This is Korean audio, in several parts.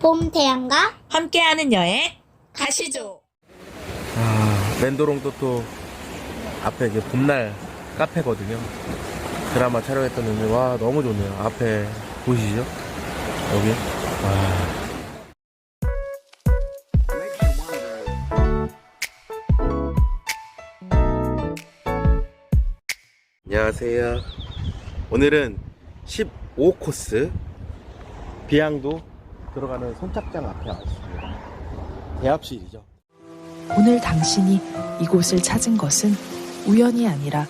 봄 태양과 함께하는 여행 가시죠. 아, 랜도롱도 또 앞에 이게 봄날 카페거든요. 드라마 촬영했던 데와 너무 좋네요. 앞에 보이시죠? 여기. 와. 안녕하세요. 오늘은 15코스 비양도 들어가는 선착장 앞에 왔습니다. 대합실이죠. 오늘 당신이 이곳을 찾은 것은 우연이 아니라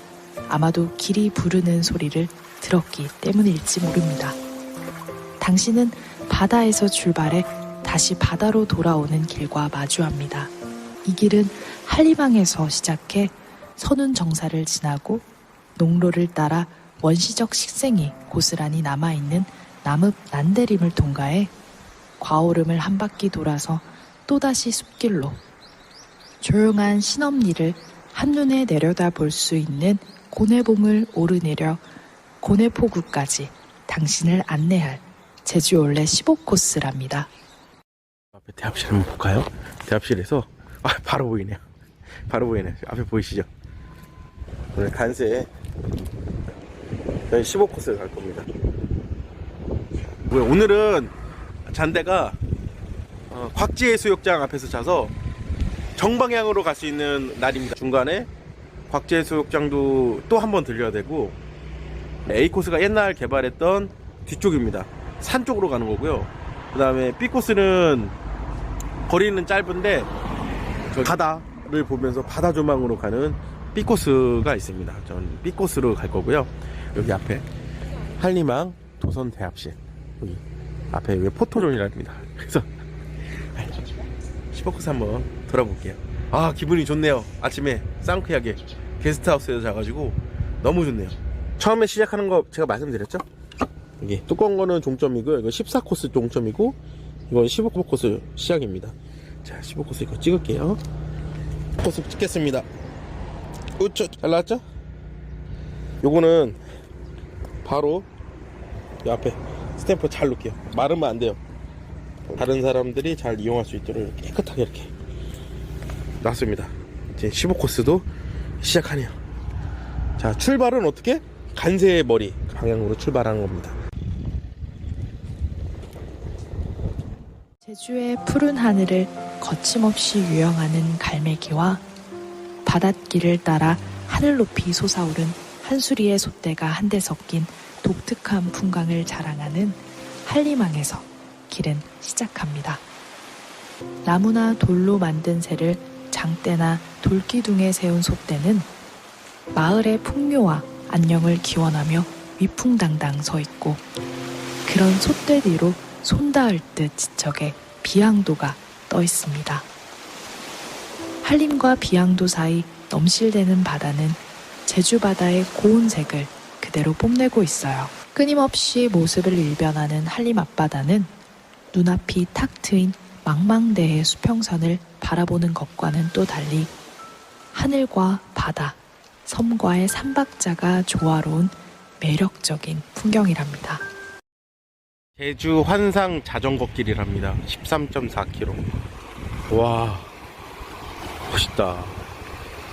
아마도 길이 부르는 소리를 들었기 때문일지 모릅니다. 당신은 바다에서 출발해 다시 바다로 돌아오는 길과 마주합니다. 이 길은 한리방에서 시작해 선운 정사를 지나고 농로를 따라 원시적 식생이 고스란히 남아있는 남읍 난대림을 통과해 과오름을 한 바퀴 돌아서 또다시 숲길로 조용한 신엄리를 한눈에 내려다 볼 수 있는 고내봉을 오르내려 고내포구까지 당신을 안내할 제주 올레 15코스랍니다. 앞에 대합실 한번 볼까요? 대합실에서 아 바로 보이네요. 바로 보이네요. 앞에 보이시죠? 오늘 간세에 저희 15코스를 갈 겁니다. 오늘은 잔대가 어, 곽지해수욕장 앞에서 자서 정방향으로 갈 수 있는 날입니다. 중간에 곽지해수욕장도 또 한 번 들려야 되고 A 코스가 옛날 개발했던 뒤쪽입니다. 산 쪽으로 가는 거고요. 그 다음에 B 코스는 거리는 짧은데 저 바다를 보면서 바다 조망으로 가는 B 코스가 있습니다. 전 B 코스로 갈 거고요. 여기 앞에 한리망 도선 대합실 여기 앞에 여기 포토존이랍니다. 그래서 15코스 한번 돌아볼게요. 아 기분이 좋네요. 아침에 상쾌하게 게스트하우스에서 자가지고 너무 좋네요. 처음에 시작하는 거 제가 말씀드렸죠? 여기 두꺼운 거는 종점이고 이거 14코스 종점이고 이건 15코스 시작입니다. 자, 15코스 이거 찍을게요. 코스 찍겠습니다. 우쭈 잘 나왔죠? 요거는 바로 이 앞에 스탬프 잘 놓을게요. 마르면 안 돼요. 다른 사람들이 잘 이용할 수 있도록 깨끗하게 이렇게 놨습니다. 이제 15코스도 시작하네요. 자, 출발은 어떻게? 간세의 머리 방향으로 출발하는 겁니다. 제주의 푸른 하늘을 거침없이 유영하는 갈매기와 바닷길을 따라 하늘 높이 솟아오른 한수리의 솥대가 한데 섞인 독특한 풍광을 자랑하는 한리망에서 길은 시작합니다. 나무나 돌로 만든 새를 장대나 돌기둥에 세운 솥대는 마을의 풍묘와 안녕을 기원하며 위풍당당 서 있고 그런 솥대 뒤로 손 닿을 듯 지척에 비양도가 떠 있습니다. 한림과 비양도 사이 넘실대는 바다는 제주 바다의 고운 색을 그대로 뽐내고 있어요. 끊임없이 모습을 일변하는 한림 앞바다는 눈앞이 탁 트인 망망대해 수평선을 바라보는 것과는 또 달리 하늘과 바다, 섬과의 삼박자가 조화로운 매력적인 풍경이랍니다. 제주 환상 자전거 길이랍니다. 13.4km. 와, 멋있다.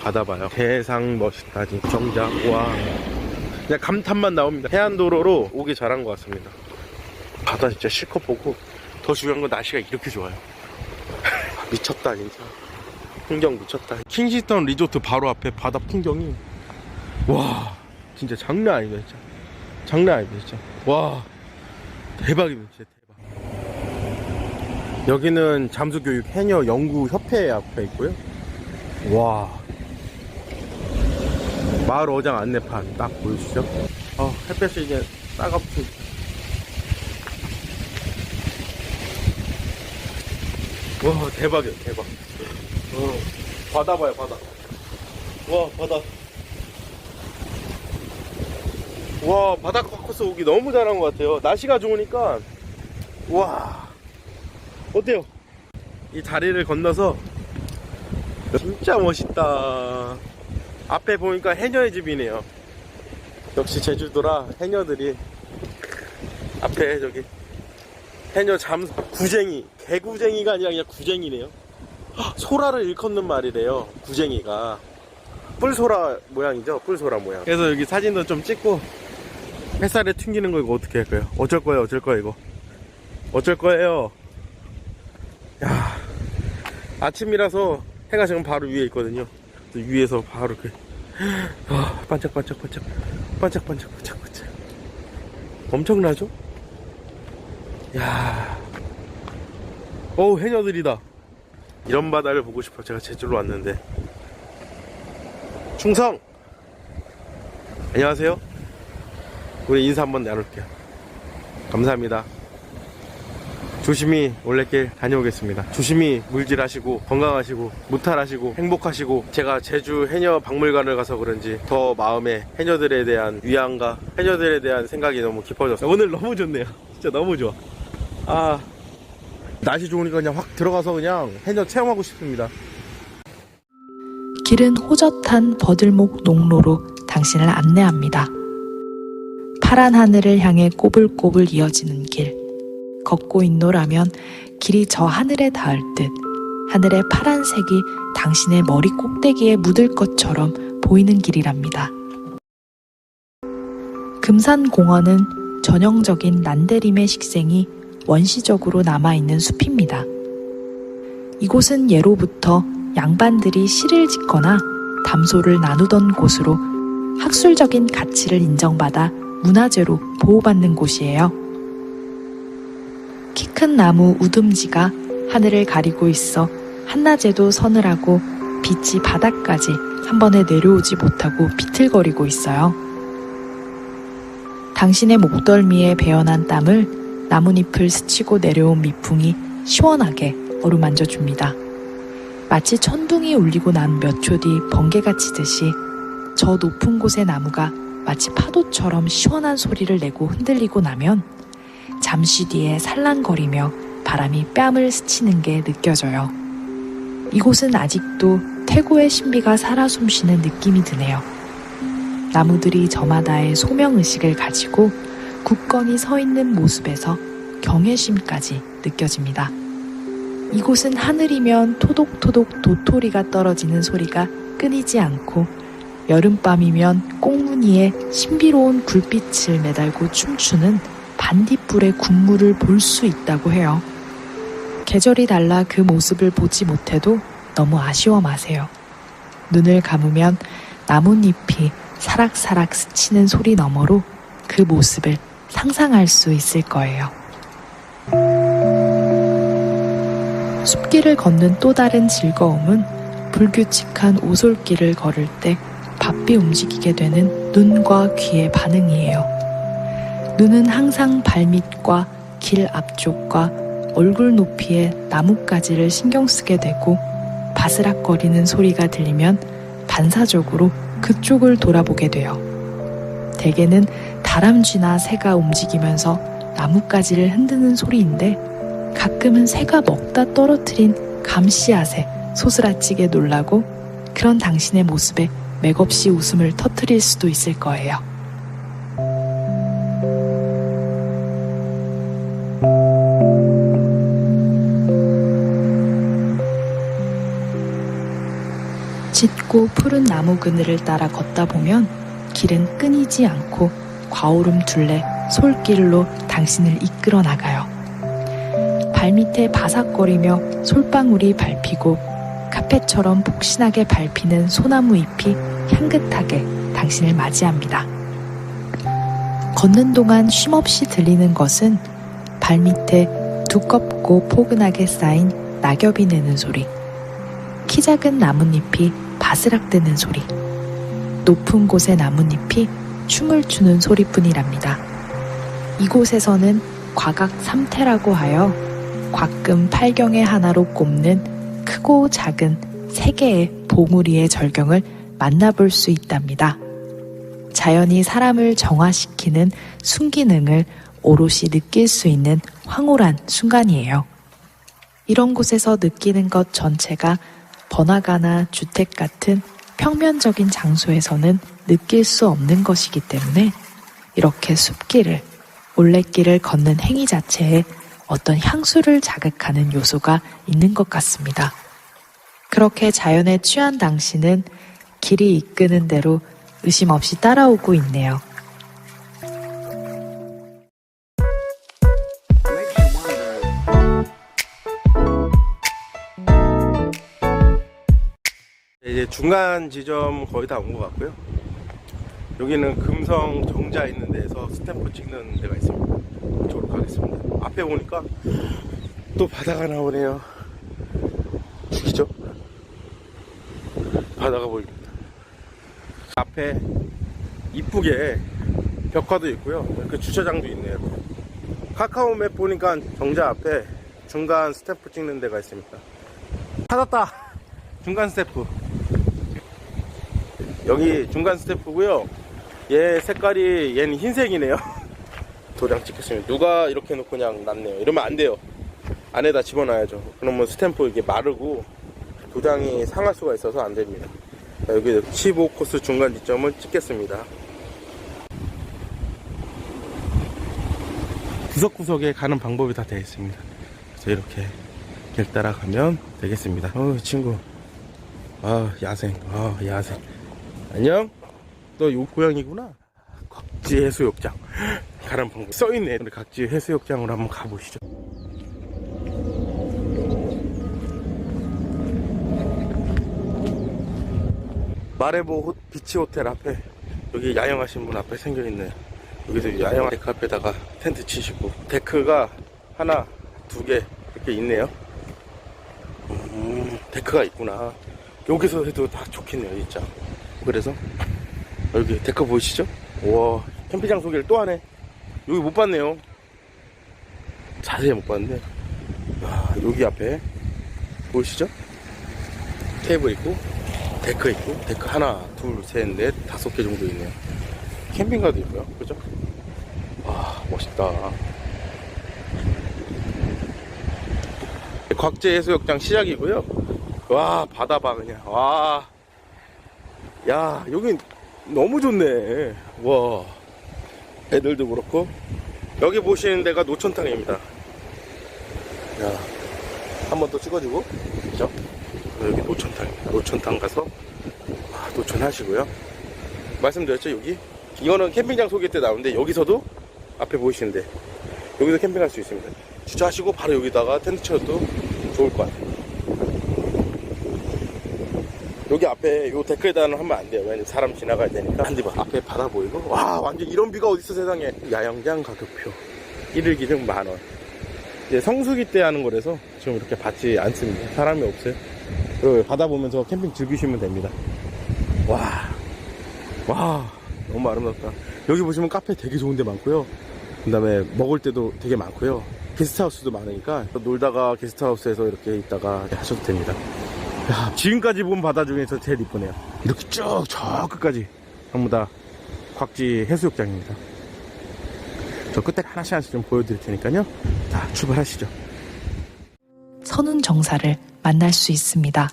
바다 봐요. 세상 멋있다. 정작, 와. 그냥 감탄만 나옵니다. 해안도로로 오기 잘한 것 같습니다. 바다 진짜 실컷 보고, 더 중요한 건 날씨가 이렇게 좋아요. 미쳤다, 진짜. 풍경 미쳤다. 킹시스턴 리조트 바로 앞에 바다 풍경이, 와, 진짜 장난 아니다, 진짜. 장난 아니다, 진짜. 와. 대박입니다, 진짜 대박. 여기는 잠수교육 해녀 연구 협회 앞에 있고요. 와. 마을 어장 안내판 딱 보여주시죠? 어, 햇볕이 이제 따갑고. 와, 대박이야, 대박. 어, 바다 봐요, 바다. 와, 바다. 와 바닷가 코스 오기 너무 잘한 것 같아요 날씨가 좋으니까 와 어때요 이 다리를 건너서 진짜 멋있다 앞에 보니까 해녀의 집이네요. 역시 제주도라 해녀들이 앞에 저기 해녀 잠 구쟁이 개구쟁이가 아니라 그냥 구쟁이네요. 헉, 소라를 일컫는 말이래요 구쟁이가. 뿔소라 모양이죠? 뿔소라 모양. 그래서 여기 사진도 좀 찍고 햇살에 튕기는 거 이거 어떻게 할까요? 어쩔 거예요 어쩔 거예요 이거? 어쩔 거예요? 야 아침이라서 해가 지금 바로 위에 있거든요 그래서 위에서 바로 이렇게 아, 반짝반짝 반짝 반짝 반짝 반짝 반짝. 엄청나죠? 야. 어우 해녀들이다. 이런 바다를 보고 싶어. 제가 제주로 왔는데. 충성! 안녕하세요. 우리 인사 한번 나눌게요. 감사합니다 조심히 올레길 다녀오겠습니다. 조심히 물질하시고 건강하시고 무탈하시고 행복하시고 제가 제주 해녀 박물관을 가서 그런지 더 마음에 해녀들에 대한 위안과 해녀들에 대한 생각이 너무 깊어졌어요. 오늘 너무 좋네요. 진짜 너무 좋아. 아 날씨 좋으니까 그냥 확 들어가서 그냥 해녀 체험하고 싶습니다. 길은 호젓한 버들목 농로로 당신을 안내합니다. 파란 하늘을 향해 꼬불꼬불 이어지는 길. 걷고 있노라면 길이 저 하늘에 닿을 듯 하늘의 파란색이 당신의 머리 꼭대기에 묻을 것처럼 보이는 길이랍니다. 금산공원은 전형적인 난데림의 식생이 원시적으로 남아있는 숲입니다. 이곳은 예로부터 양반들이 시를 짓거나 담소를 나누던 곳으로 학술적인 가치를 인정받아 문화재로 보호받는 곳이에요. 키큰 나무 우듬지가 하늘을 가리고 있어 한낮에도 서늘하고 빛이 바닥까지 한 번에 내려오지 못하고 비틀거리고 있어요. 당신의 목덜미에 배어난 땀을 나뭇잎을 스치고 내려온 미풍이 시원하게 어루만져 줍니다. 마치 천둥이 울리고 난 몇 초 뒤 번개가 치듯이 저 높은 곳의 나무가 마치 파도처럼 시원한 소리를 내고 흔들리고 나면 잠시 뒤에 살랑거리며 바람이 뺨을 스치는 게 느껴져요. 이곳은 아직도 태고의 신비가 살아 숨쉬는 느낌이 드네요. 나무들이 저마다의 소명의식을 가지고 굳건히 서 있는 모습에서 경외심까지 느껴집니다. 이곳은 하늘이면 토독토독 도토리가 떨어지는 소리가 끊이지 않고 여름밤이면 꽁무니에 신비로운 굴빛을 매달고 춤추는 반딧불의 군무를 볼수 있다고 해요. 계절이 달라 그 모습을 보지 못해도 너무 아쉬워 마세요. 눈을 감으면 나뭇잎이 사락사락 스치는 소리 너머로 그 모습을 상상할 수 있을 거예요. 숲길을 걷는 또 다른 즐거움은 불규칙한 오솔길을 걸을 때 바삐 움직이게 되는 눈과 귀의 반응이에요. 눈은 항상 발밑과 길 앞쪽과 얼굴 높이의 나뭇가지를 신경 쓰게 되고 바스락거리는 소리가 들리면 반사적으로 그쪽을 돌아보게 돼요. 대개는 다람쥐나 새가 움직이면서 나뭇가지를 흔드는 소리인데 가끔은 새가 먹다 떨어뜨린 감씨앗에 소스라치게 놀라고 그런 당신의 모습에 맥없이 웃음을 터뜨릴 수도 있을 거예요. 짙고 푸른 나무 그늘을 따라 걷다 보면 길은 끊이지 않고 과오름 둘레 솔길로 당신을 이끌어 나가요. 발밑에 바삭거리며 솔방울이 밟히고 카펫처럼 폭신하게 밟히는 소나무 잎이 향긋하게 당신을 맞이합니다. 걷는 동안 쉼없이 들리는 것은 발밑에 두껍고 포근하게 쌓인 낙엽이 내는 소리, 키 작은 나뭇잎이 바스락대는 소리, 높은 곳의 나뭇잎이 춤을 추는 소리뿐이랍니다. 이곳에서는 과각 삼태라고 하여 곽금 팔경의 하나로 꼽는 크고 작은 세 개의 봉우리의 절경을 만나볼 수 있답니다. 자연이 사람을 정화시키는 순기능을 오롯이 느낄 수 있는 황홀한 순간이에요. 이런 곳에서 느끼는 것 전체가 번화가나 주택 같은 평면적인 장소에서는 느낄 수 없는 것이기 때문에 이렇게 숲길을, 올레길을 걷는 행위 자체에 어떤 향수를 자극하는 요소가 있는 것 같습니다. 그렇게 자연에 취한 당신은 길이 이끄는 대로 의심 없이 따라오고 있네요. 이제 중간 지점 거의 다 온 것 같고요. 여기는 금성 정자 있는 데에서 스탬프 찍는 데가 있습니다. 이쪽으로 가겠습니다. 앞에 보니까 또 바다가 나오네요. 죽이죠? 바다가 보입니다. 앞에 이쁘게 벽화도 있고요. 그 주차장도 있네요. 카카오맵 보니까 정자 앞에 중간 스탬프 찍는 데가 있습니다. 찾았다! 중간 스탬프. 여기 중간 스탬프고요. 얘 색깔이 얘는 흰색이네요. 도장 찍혔으면 누가 이렇게 놓고 그냥 놨네요. 이러면 안 돼요. 안에다 집어넣어야죠. 그러면 스탬프 이게 마르고 도장이 상할 수가 있어서 안 됩니다. 자, 여기 15코스 중간 지점을 찍겠습니다. 구석구석에 가는 방법이 다 되어 있습니다. 그래서 이렇게 길 따라가면 되겠습니다. 어, 친구. 아, 야생. 아, 야생. 안녕? 너 요 고양이구나? 각지 해수욕장. 가는 방법 써있네. 우리 각지 해수욕장으로 한번 가보시죠. 마레보 호- 비치 호텔 앞에 여기 야영하신 분 앞에 생겨있네. 여기서 야영 데크 앞에다가 텐트 치시고 데크가 하나, 두 개 이렇게 있네요. 음, 데크가 있구나. 여기서 해도 다 좋겠네요, 진짜. 그래서? 여기 데크 보이시죠? 우와 캠핑장 소개를 또 하네. 여기 못 봤네요. 자세히 못 봤는데. 야, 여기 앞에 보이시죠? 테이블 있고 데크 있고 데크 하나 둘셋넷 다섯 개 정도 있네요. 캠핑카도 있고요. 그죠? 와 멋있다. 곽제 해수욕장 시작이고요. 와 바다 봐 그냥. 와 야, 여긴 너무 좋네. 와. 애들도 그렇고. 여기 보시는 데가 노천탕입니다. 야, 한 번 더 찍어주고. 그죠? 여기 노천탕입니다. 노천탕 가서, 아, 노천 하시고요. 말씀드렸죠, 여기? 이거는 캠핑장 소개 때 나오는데, 여기서도 앞에 보이시는데, 여기서 캠핑할 수 있습니다. 주차하시고 바로 여기다가 텐트 쳐도 좋을 것 같아요. 여기 앞에 요 댓글에다는 하면 안 돼요. 왜냐면 사람 지나가야 되니까. 봐. 앞에 바다 보이고. 와, 완전 이런 뷰가 어딨어 세상에. 야영장 가격표. 1일 기준 만 원. 이제 성수기 때 하는 거라서 지금 이렇게 받지 않습니다. 사람이 없어요. 그 바다 보면서 캠핑 즐기시면 됩니다. 와. 와. 너무 아름답다. 여기 보시면 카페 되게 좋은 데 많고요. 그 다음에 먹을 때도 되게 많고요. 게스트하우스도 많으니까 놀다가 게스트하우스에서 이렇게 있다가 하셔도 됩니다. 야, 지금까지 본 바다 중에서 제일 이쁘네요. 이렇게 쭉 저 끝까지 전부 다 곽지 해수욕장입니다. 저 끝에 하나씩 하나씩 좀 보여드릴 테니까요. 자, 출발하시죠. 선운 정사를 만날 수 있습니다.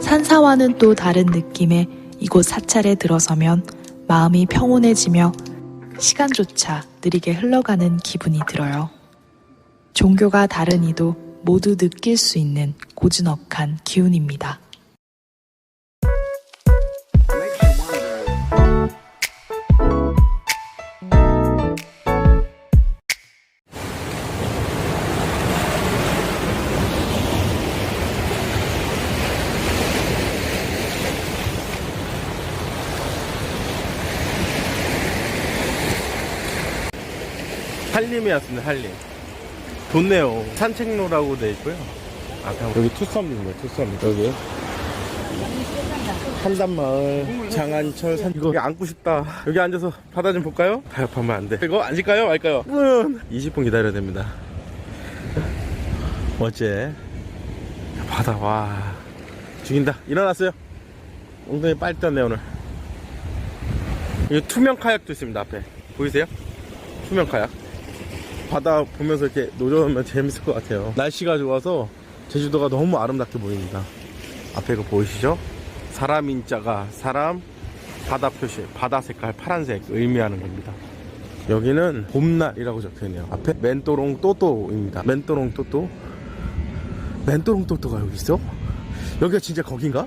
산사와는 또 다른 느낌의 이곳 사찰에 들어서면 마음이 평온해지며 시간조차 느리게 흘러가는 기분이 들어요. 종교가 다른 이도 모두 느낄 수 있는 고즈넉한 기운입니다. 한림에 왔습니다, 한림. 좋네요. 산책로라고 돼 있고요. 아, 여기 투썸입니다, 투썸. 여기. 한단마을, 장안철, 산, 이거 앉고 싶다. 여기 앉아서 바다 좀 볼까요? 가협하면 안 돼. 이거 앉을까요? 말까요? 10분. 20분 기다려야 됩니다. 어째? 바다, 와. 죽인다. 일어났어요. 엉덩이 빨리 떴네, 오늘. 여기 투명 카약도 있습니다, 앞에. 보이세요? 투명 카약. 바다 보면서 이렇게 노져오면 재밌을 것 같아요. 날씨가 좋아서 제주도가 너무 아름답게 보입니다. 앞에 그 보이시죠? 사람 인 자가 사람 바다 표시, 바다 색깔 파란색 의미하는 겁니다. 여기는 봄날이라고 적혀있네요 앞에 멘토롱 또또입니다 멘토롱 또또 멘토롱 또또가 여기 있어? 여기가 진짜 거긴가?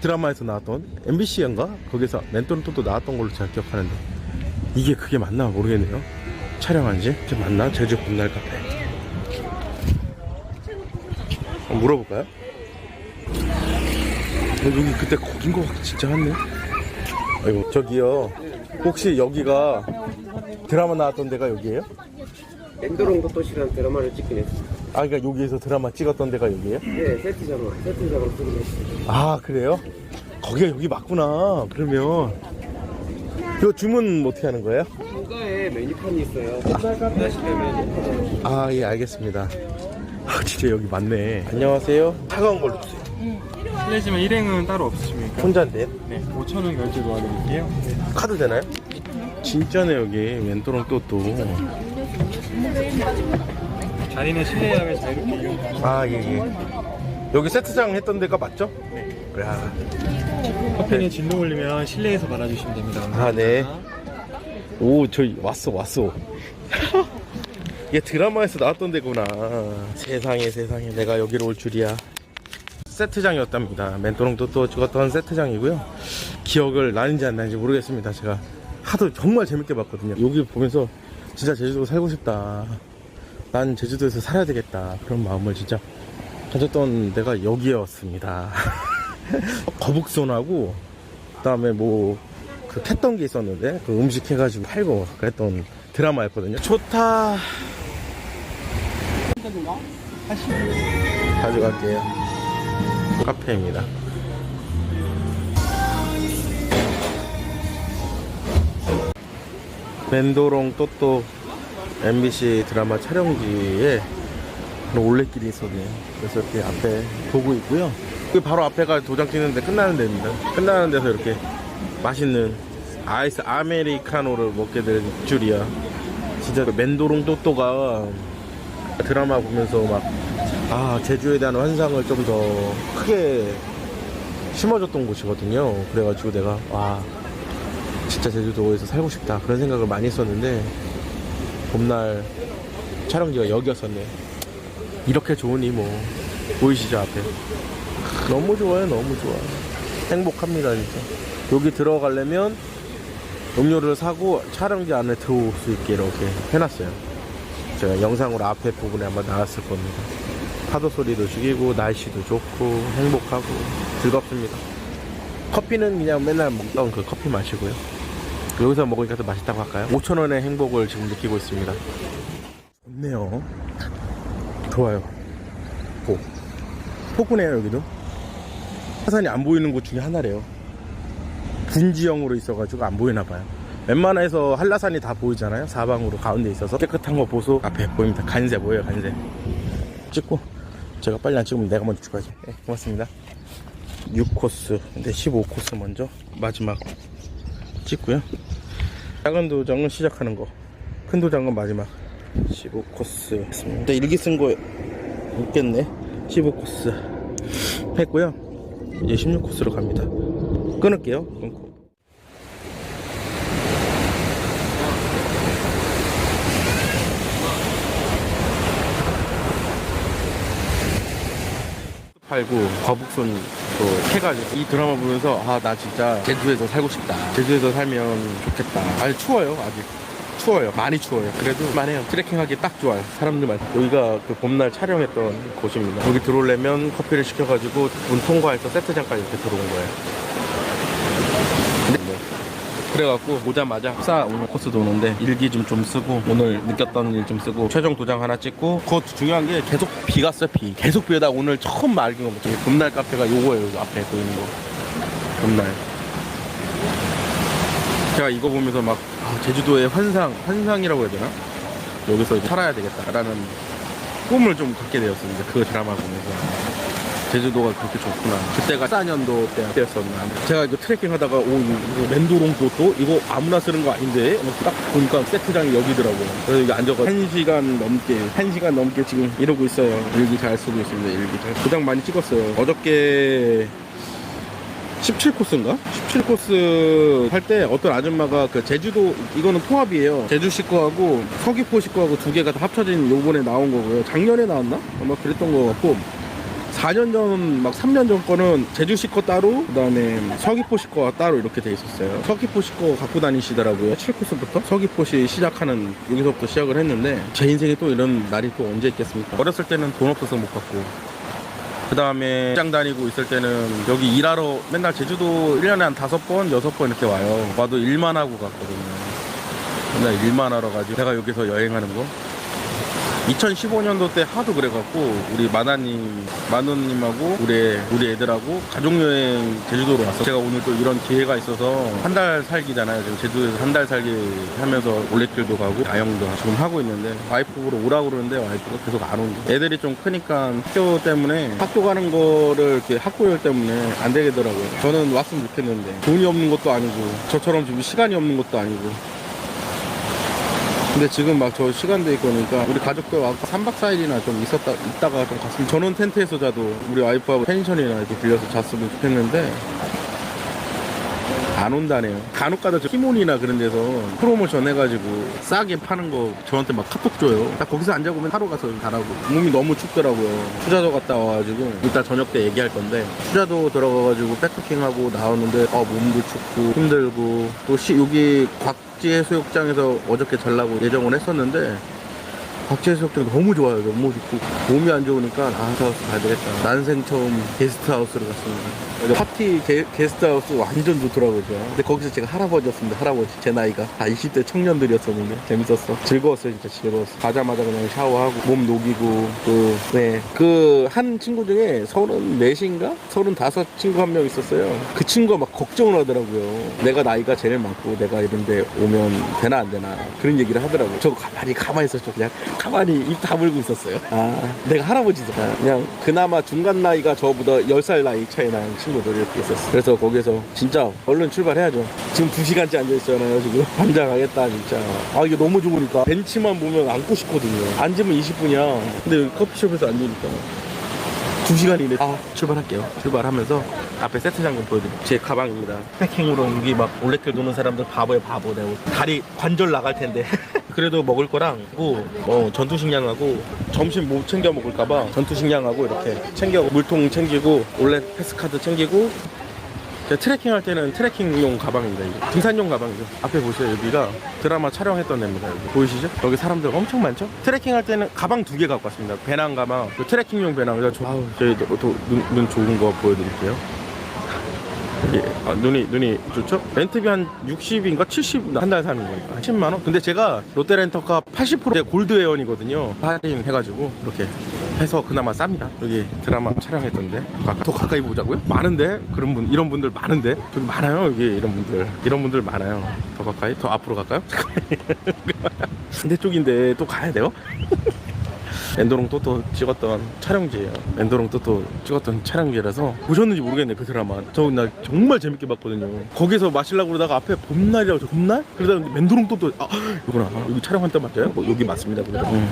드라마에서 나왔던 MBC인가? 거기서 멘토롱 또또 나왔던 걸로 제가 기억하는데 이게 그게 맞나 모르겠네요 촬영한지 그게 맞나? 제주 봄날 카페 한번 물어볼까요? 어, 여기 그때 거긴 거 같- 진짜 같네 아이고 저기요 혹시 여기가 드라마 나왔던 데가 여기예요? 엔더롱 도토시라는 드라마를 찍긴 했어요. 아 그러니까 여기에서 드라마 찍었던 데가 여기예요? 네, 세트장으로, 세트장으로 쓰긴 했어요. 아 그래요? 거기가 여기 맞구나 그러면 이거 주문 어떻게 하는 거예요? 한가에 메뉴판이 있어요. 아 예 알겠습니다 아 진짜 여기 맞네 안녕하세요 차가운 걸로 주세요 실례지만 일행은 따로 없으십니까? 혼자인데 네, 5,000원 결제 도와드릴게요. 카드 되나요? 진짜네 여기 멘토롱 또또 자리는 실내 예약을 자유롭게 이용. 아예예 여기 세트장 했던 데가 맞죠? 네 야, 커피는 진동 올리면 실내에서 받아주시면 됩니다. 아, 네. 오, 저기 왔어, 왔어. 이게 드라마에서 나왔던 데구나. 세상에, 세상에, 내가 여기로 올 줄이야. 세트장이었답니다. 멘토롱도 또 찍었던 세트장이고요. 기억을 나는지 안 나는지 모르겠습니다. 제가 하도 정말 재밌게 봤거든요. 여기 보면서 진짜 제주도 살고 싶다. 난 제주도에서 살아야 되겠다. 그런 마음을 진짜 가졌던 데가 여기였습니다. 거북손하고 그다음에 뭐 그 했던 게 있었는데 그 음식 해가지고 팔고 그랬던 드라마였거든요. 좋다. 가져갈게요. 카페입니다. 멘도롱 또또 MBC 드라마 촬영지에 올레길이 있었네요. 그래서 이렇게 앞에 보고 있고요. 그 바로 앞에가 도장 찍는데 끝나는 데입니다. 끝나는 데서 이렇게 맛있는 아이스 아메리카노를 먹게 될 줄이야. 진짜 그 멘도롱 또또가 드라마 보면서 막, 아, 제주에 대한 환상을 좀 더 크게 심어줬던 곳이거든요. 그래가지고 내가, 와, 진짜 제주도에서 살고 싶다. 그런 생각을 많이 했었는데, 봄날 촬영지가 여기였었네. 이렇게 좋으니 뭐, 보이시죠, 앞에. 너무 좋아요, 너무 좋아. 행복합니다, 진짜. 여기 들어가려면 음료를 사고 촬영지 안에 들어올 수 있게 이렇게 해놨어요. 제가 영상으로 앞에 부분에 한번 나왔을 겁니다. 파도 소리도 죽이고 날씨도 좋고 행복하고 즐겁습니다. 커피는 그냥 맨날 먹던 그 커피 마시고요. 여기서 먹으니까 더 맛있다고 할까요? 5천원의 행복을 지금 느끼고 있습니다. 좋네요. 좋아요. 보. 포근해요, 여기도. 화산이 안 보이는 곳 중에 하나래요. 분지형으로 있어가지고 안 보이나 봐요. 웬만해서 한라산이 다 보이잖아요. 사방으로 가운데 있어서 깨끗한 거 보소 앞에 보입니다. 간세 보여요, 간세. 찍고 제가 빨리 안 찍으면 내가 먼저 찍어야지. 네, 고맙습니다. 6코스, 근데 15코스 먼저 마지막 찍고요. 작은 도장은 시작하는 거, 큰 도장은 마지막 15코스 했습니다. 근데 일기 쓴 거 있겠네. 15코스 했고요. 이제 16코스로 갑니다. 끊을게요. 끊고. 팔고 거북손 또 해가지고 이 드라마 보면서 아 나 진짜 제주에서 살고 싶다. 제주에서 살면 좋겠다. 아니 추워요 아직. 추워요. 많이 추워요. 그래도 만해요. 트레킹하기 딱 좋아요. 사람들 많고 여기가 그 봄날 촬영했던 곳입니다. 여기 들어오려면 커피를 시켜가지고 문 통과해서 세트장까지 이렇게 들어온 거예요. 네. 그래갖고 오자마자 사 오늘 코스 도는데 일기 좀 좀 쓰고 오늘 느꼈던 일 좀 쓰고 최종 도장 하나 찍고 그것 중요한 게 계속 비가 왔어요 비. 계속 비 오다가 오늘 처음 알게 거 뭐지 봄날 카페가 요거예요 여기 앞에 보이는 거. 봄날. 제가 이거 보면서 막 아, 제주도의 환상 환상이라고 해야 되나? 여기서 살아야 되겠다라는 꿈을 좀 갖게 되었습니다. 그 드라마 보면서 제주도가 그렇게 좋구나. 그때가 4년도 때, 때였었나. 제가 이거 트레킹 하다가, 오, 이거 랜도롱 도또? 이거 아무나 쓰는 거 아닌데? 막딱 보니까 세트장이 여기더라고요. 그래서 여기 앉아가 한 시간 넘게, 한 시간 넘게 지금 이러고 있어요. 일기 잘 쓰고 있습니다, 일기 잘. 도장 많이 찍었어요. 어저께 17코스인가? 17코스 할 때 어떤 아줌마가 그 제주도 이거는 통합이에요. 제주시 거하고 서귀포시 거하고 두 개가 다 합쳐진 요번에 나온 거고요. 작년에 나왔나? 아마 그랬던 거 같고 4년 전, 막 3년 전 거는 제주시 거 따로, 그 다음에 서귀포시 거가 따로 이렇게 돼 있었어요. 서귀포시 거 갖고 다니시더라고요. 7코스부터. 서귀포시 시작하는, 여기서부터 시작을 했는데, 제 인생에 또 이런 날이 또 언제 있겠습니까? 어렸을 때는 돈 없어서 못 갔고, 그 다음에 직장 다니고 있을 때는 여기 일하러 맨날 제주도 1년에 한 다섯 번, 여섯 번 이렇게 와요. 와도 일만 하고 갔거든요. 맨날 일만 하러 가지. 제가 여기서 여행하는 거. 2015년도 때 하도 그래갖고 우리 마나님, 마누님하고 우리 우리 애들하고 가족여행 제주도로 왔어. 제가 오늘 또 이런 기회가 있어서 한 달 살기잖아요. 지금 제주도에서 한 달 살기 하면서 올레길도 가고 야영도 지금 하고 있는데 와이프 보러 오라고 그러는데 와이프가 계속 안 온다. 애들이 좀 크니까 학교 때문에 학교 가는 거를 이렇게 학고열 때문에 안 되겠더라고요. 저는 왔으면 좋겠는데 돈이 없는 것도 아니고 저처럼 지금 시간이 없는 것도 아니고 근데 지금 막 저 시간도 있고 그러니까 우리 가족들 와서 3박 4일이나 좀 있었다 있다가 좀 갔으면 전원 텐트에서 자도 우리 와이프하고 펜션이나 이렇게 빌려서 잤으면 좋겠는데 안 온다네요. 간혹 가다 저 키몬이나 그런 데서 프로모션 해가지고 싸게 파는 거 저한테 막 카톡 줘요. 딱 거기서 안 자고 맨 하루 가서 가라고. 몸이 너무 춥더라고요. 투자도 갔다 와가지고 이따 저녁 때 얘기할 건데 투자도 들어가가지고 백패킹하고 나오는데 아 몸도 춥고 힘들고 또 시, 여기 곽지 해수욕장에서 어저께 자려고 예정을 했었는데 곽지 해수욕장 너무 좋아요. 너무 좋고 몸이 안 좋으니까 아 게스트하우스 가야 되겠다. 난생 처음 게스트하우스를 갔습니다. 파티 게, 게스트하우스 완전 좋더라고요. 근데 거기서 제가 할아버지였습니다. 할아버지 제 나이가 다 20대 청년들이었었는데 재밌었어. 즐거웠어요. 진짜 즐거웠어. 가자마자 그냥 샤워하고 몸 녹이고 그네그 한 친구 중에 34인가 35 친구 한 명 있었어요. 그 친구가 막 걱정을 하더라고요. 내가 나이가 제일 많고 내가 이런데 오면 되나 안 되나 그런 얘기를 하더라고요. 저 가만히 가만히 있었죠. 그냥 가만히 입 다물고 있었어요. 아 내가 할아버지죠. 아, 그냥 그나마 중간 나이가 저보다 10살 나이 차이 나는 친구들 이렇게 있었어요. 그래서 거기서 진짜 얼른 출발해야죠. 지금 2시간째 앉아있잖아요. 지금 밤자 가겠다 진짜. 아 이게 너무 좋으니까 벤치만 보면 앉고 싶거든요. 앉으면 20분이야. 근데 커피숍에서 앉으니까 2시간 이내 아 출발할게요. 출발하면서 앞에 세트장 좀 보여드릴게요. 제 가방입니다. 패킹으로 여기 막 올레길 도는 사람들 바보야 바보. 내가 다리 관절 나갈 텐데. 그래도 먹을 거랑 고 어, 전투식량하고 점심 못 챙겨 먹을까봐 전투식량하고 이렇게 챙겨 물통 챙기고 원래 패스카드 챙기고 트레킹 할 때는 트레킹용 가방입니다. 이게. 등산용 가방이죠. 앞에 보세요. 여기가 드라마 촬영했던 데입니다. 여기. 보이시죠? 여기 사람들 엄청 많죠? 트레킹 할 때는 가방 두 개 갖고 왔습니다. 배낭 가방, 그 트레킹용 배낭. 그래서 저, 아우, 저희 도, 도, 눈, 눈 좋은 거 보여드릴게요. 예, 아, 눈이 눈이 좋죠? 렌트비 한 60인가 70 한 달 사는 거니까 한 10만 원. 근데 제가 롯데 렌터카 80% 골드 회원이거든요. 할인 해가지고 이렇게 해서 그나마 쌉니다. 여기 드라마 촬영했던데 가- 더 가까이 보자고요? 많은데 그런 분 이런 분들 많은데 저기 많아요 여기 이런 분들 이런 분들 많아요. 더 가까이 더 앞으로 갈까요? 반대 쪽인데 또 가야 돼요? 엔도롱 또또 찍었던 촬영지예요. 엔도롱 또또 찍었던 촬영지라서 보셨는지 모르겠네 그 드라마. 저 나 정말 재밌게 봤거든요. 거기서 마시려고 그러다가 앞에 봄날이라고 저 봄날? 그러다 멘도롱 또또 아 이구나 아, 여기 촬영한 때 맞아요? 뭐 여기 맞습니다. 그래. 음.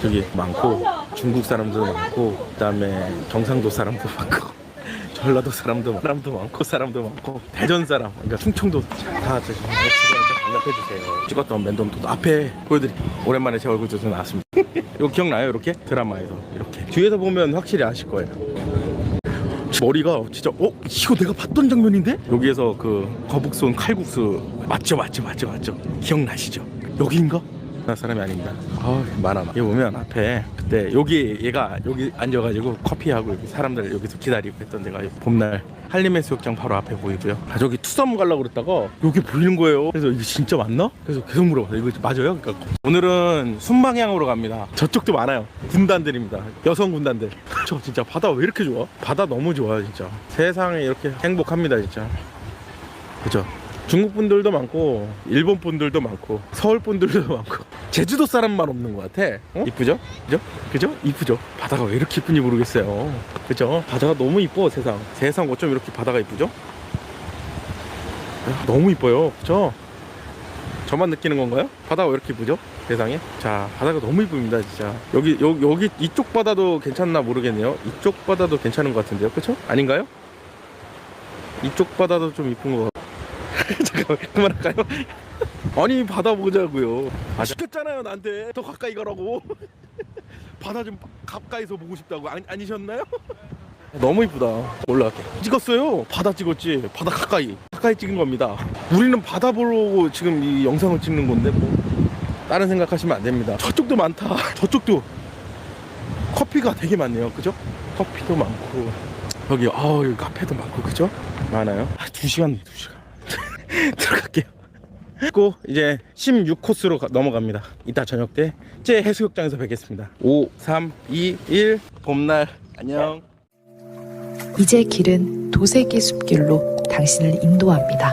저기 많고 중국 사람도 많고 그다음에 경상도 사람도 많고. 전라도 사람도 사람도 많고 사람도 많고 대전 사람 그러니까 충청도 다 저기 반갑해 주세요. 찍었던 멘돔도 앞에 보여드릴게요. 오랜만에 제 얼굴 좀 나왔습니다. 이거 기억나요? 이렇게 드라마에서 이렇게 뒤에서 보면 확실히 아실 거예요. 머리가 진짜 어 이거 내가 봤던 장면인데 여기에서 그 거북손 칼국수 맞죠 맞죠 맞죠 맞죠 기억나시죠? 여기인가? 나 사람이 아닙니다. 아 많아. 여기 보면 앞에 그때 여기 얘가 여기 앉아가지고 커피하고 여기 사람들 여기서 기다리고 했던 데가 봄날 한림해수욕장 바로 앞에 보이고요. 아 저기 투썸 가려고 그랬다가 여기 보이는 거예요. 그래서 이게 진짜 맞나? 그래서 계속 물어봤어요. 이거 맞아요? 그러니까 오늘은 순방향으로 갑니다. 저쪽도 많아요. 군단들입니다. 여성 군단들. 저 진짜 바다 왜 이렇게 좋아? 바다 너무 좋아요 진짜. 세상에 이렇게 행복합니다 진짜. 그죠? 중국 분들도 많고 일본 분들도 많고 서울 분들도 많고 제주도 사람만 없는 것 같아. 어? 이쁘죠? 그죠? 그죠? 이쁘죠? 바다가 왜 이렇게 이쁜지 모르겠어요. 그죠? 바다가 너무 이뻐 세상. 세상 어쩜 이렇게 바다가 이쁘죠? 아, 너무 이뻐요. 그죠? 저만 느끼는 건가요? 바다가 왜 이렇게 이쁘죠? 세상에? 자, 바다가 너무 이쁩니다, 진짜. 여기, 여기, 여기, 이쪽 바다도 괜찮나 모르겠네요. 이쪽 바다도 괜찮은 것 같은데요. 그쵸? 아닌가요? 이쪽 바다도 좀 이쁜 거 같아. 잠깐만 그만할까요? 아니 바다 보자고요. 아, 시켰잖아요 나한테 더 가까이 가라고. 바다 좀 가까이서 보고 싶다고 아니, 아니셨나요? 너무 이쁘다. 올라갈게. 찍었어요. 바다 찍었지. 바다 가까이. 가까이 찍은 겁니다. 우리는 바다 보러 지금 이 영상을 찍는 건데 뭐 다른 생각하시면 안 됩니다. 저쪽도 많다. 저쪽도 커피가 되게 많네요. 그죠? 커피도 많고 여기 아우 여기 카페도 많고 그죠? 많아요. 아, 두 시간 두 시간 들어갈게요. 그리고 이제 16코스로 넘어갑니다. 이따 저녁 때 제 해수욕장에서 뵙겠습니다. 5, 3, 2, 1 봄날 안녕. 이제 길은 도세기 숲길로 당신을 인도합니다.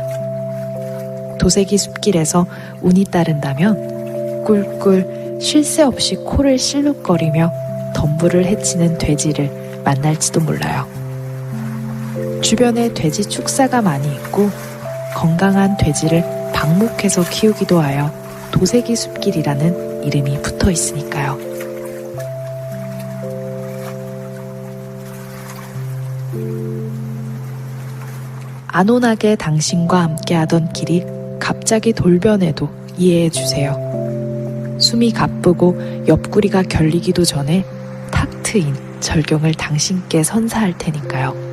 도세기 숲길에서 운이 따른다면 꿀꿀 쉴 새 없이 코를 실룩거리며 덤불을 헤치는 돼지를 만날지도 몰라요. 주변에 돼지 축사가 많이 있고 건강한 돼지를 방목해서 키우기도 하여 도세기 숲길이라는 이름이 붙어 있으니까요. 안온하게 당신과 함께하던 길이 갑자기 돌변해도 이해해 주세요. 숨이 가쁘고 옆구리가 결리기도 전에 탁 트인 절경을 당신께 선사할 테니까요.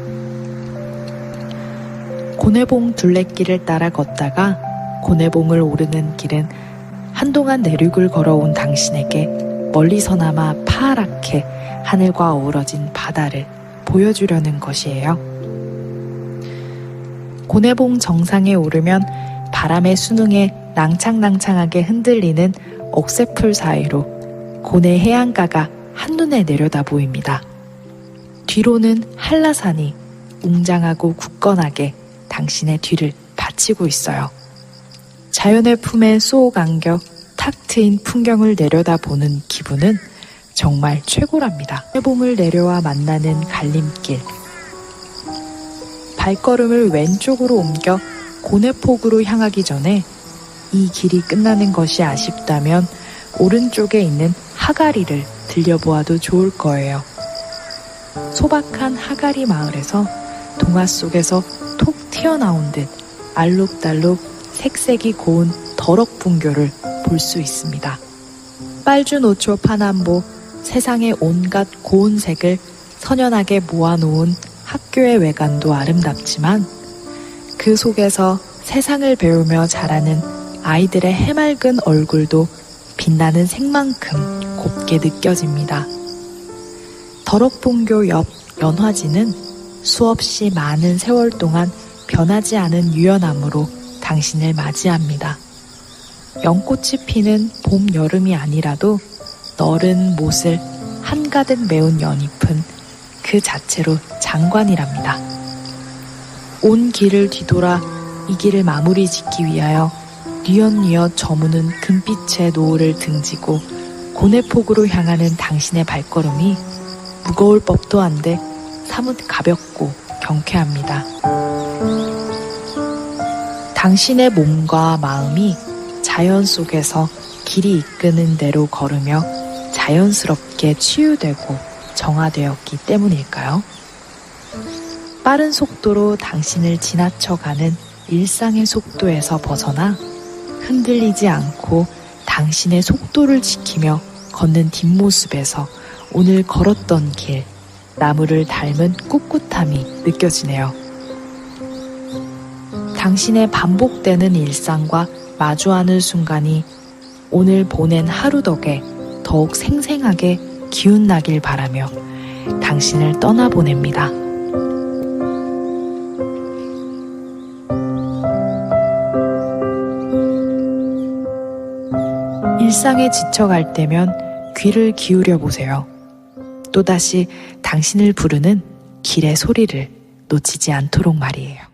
고내봉 둘레길을 따라 걷다가 고내봉을 오르는 길은 한동안 내륙을 걸어온 당신에게 멀리서나마 파랗게 하늘과 어우러진 바다를 보여주려는 것이에요. 고내봉 정상에 오르면 바람의 수능에 낭창낭창하게 흔들리는 억새풀 사이로 고내 해안가가 한눈에 내려다 보입니다. 뒤로는 한라산이 웅장하고 굳건하게 당신의 뒤를 받치고 있어요. 자연의 품에 쏙 안겨 탁 트인 풍경을 내려다보는 기분은 정말 최고랍니다. 해봉을 내려와 만나는 갈림길. 발걸음을 왼쪽으로 옮겨 고내폭으로 향하기 전에 이 길이 끝나는 것이 아쉽다면 오른쪽에 있는 하가리를 들려보아도 좋을 거예요. 소박한 하가리 마을에서 동화 속에서 톡 튀어나온 듯 알록달록 색색이 고운 더럭 분교를 볼 수 있습니다. 빨주노초 파남보 세상의 온갖 고운 색을 선연하게 모아놓은 학교의 외관도 아름답지만 그 속에서 세상을 배우며 자라는 아이들의 해맑은 얼굴도 빛나는 색만큼 곱게 느껴집니다. 더럭본교 옆 연화지는 수없이 많은 세월 동안 변하지 않은 유연함으로 당신을 맞이합니다. 연꽃이 피는 봄, 여름이 아니라도 너른 못을 한가득 메운 연잎은 그 자체로 장관이랍니다. 온 길을 뒤돌아 이 길을 마무리 짓기 위하여 뉘엿뉘엿 저무는 금빛의 노을을 등지고 고내폭으로 향하는 당신의 발걸음이 무거울 법도 한데 사뭇 가볍고 경쾌합니다. 당신의 몸과 마음이 자연 속에서 길이 이끄는 대로 걸으며 자연스럽게 치유되고 정화되었기 때문일까요? 빠른 속도로 당신을 지나쳐가는 일상의 속도에서 벗어나 흔들리지 않고 당신의 속도를 지키며 걷는 뒷모습에서 오늘 걸었던 길, 나무를 닮은 꿋꿋함이 느껴지네요. 당신의 반복되는 일상과 마주하는 순간이 오늘 보낸 하루 덕에 더욱 생생하게 기운나길 바라며 당신을 떠나보냅니다. 일상에 지쳐갈 때면 귀를 기울여 보세요. 또다시 당신을 부르는 길의 소리를 놓치지 않도록 말이에요.